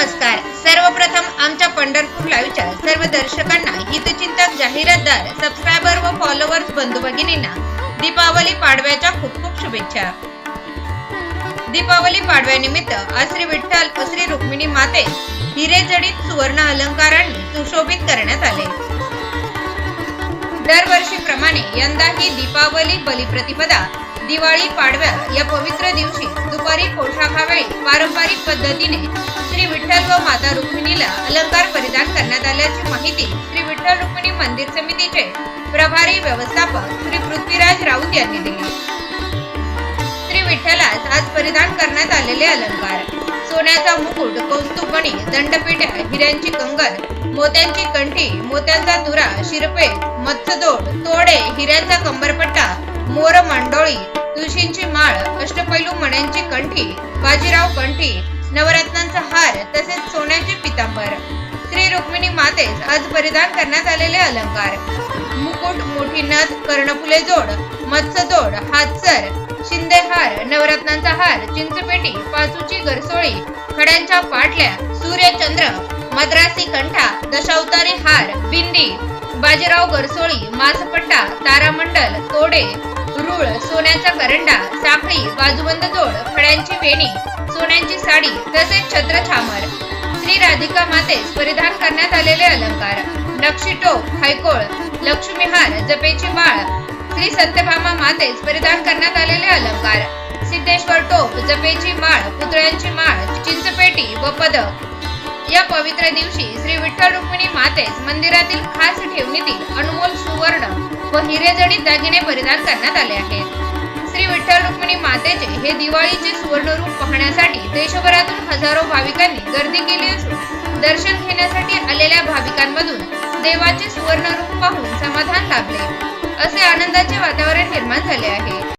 नमस्कार. सर्वप्रथम आमच्या पंढरपूर लाईव्हच्या सर्व दर्शकांना हितचिंतक जाहिरातदार सबस्क्रायबर व फॉलोअर्स बंधू भगिनींना दीपावली पाडव्याच्या खूप खूप शुभेच्छा. दीपावली पाडव्यानिमित्त श्री विठ्ठल व श्री रुक्मिणी माते हिरे जडित सुवर्ण अलंकारांनी सुशोभित करण्यात आले. दरवर्षीप्रमाणे यंदाही दीपावली बलिप्रतिपदा दिवाळी पाडव्या या पवित्र दिवशी दुपारी पोशाखावेळी पारंपरिक पद्धतीने श्री विठ्ठल व माता रुक्मिणीला अलंकार परिधान करण्यात आल्याची माहिती श्री विठ्ठल रुक्मिणी मंदिर समितीचे प्रभारी व्यवस्थापक श्री पृथ्वीराज राऊत यांनी दिली. श्री विठ्ठलास आज परिधान करण्यात आलेले अलंकार. सोन्याचा मुकुट कौस्तुभमणी दंडपेट्या हिऱ्यांची कंगन मोत्यांची कंठी मोत्यांचा तुरा शिरपे मत्सदोड तोडे हिऱ्यांचा कंबरपट्टा मोर मांडोळी तुळशींची माळ अष्टपैलू मण्यांची कंठी बाजीराव कंठी नवरत्नांचा हार तसेच सोन्याचे पितांबर. श्री रुक्मिणी मातेस आज परिधान करण्यात आलेले अलंकार. मुकुट मोठी नथ कर्णफुले जोड मत्स्यदोड हातसर शिंदे हार नवरत्नांचा हार चिंचपेटी पाचूची गरसोळी खड्यांच्या पाटल्या सूर्यचंद्र मद्रासी कंठा दशावतारी हार बिंदी बाजीराव गरसोळी मासपट्टा तारामंडल तोडे रुळ सोन्याचा करंडा साखळी बाजूबंद जोड फळ्यांची वेणी सोन्यांची साडी तसेच छत्र छामर. श्री राधिका मातेस परिधान करण्यात आलेले अलंकार. नक्षी टोप हायकोळ लक्ष्मीहार जपेची माळ. श्री सत्यभामा मातेस परिधान करण्यात आलेले अलंकार. सिद्धेश्वर टोप जपेची माळ पुतळ्यांची माळ चिंचपेटी व पदक. या पवित्र दिवशी श्री विठ्ठल रुक्मिणी मातेस मंदिरातील खास ठेवणीतील अनमोल सुवर्ण व हिरेजडित दागिने परिधान करण्यात आले आहेत. श्री विठ्ठल रुक्मिणी मातेचे हे दिवाळीचे सुवर्ण रूप पाहण्यासाठी देशभरातून हजारो भाविकांनी गर्दी केली असून दर्शन घेण्यासाठी आलेल्या भाविकांमधून देवाचे सुवर्ण रूप पाहून समाधान लाभले. असे आनंदाचे वातावरण निर्माण झाले आहे.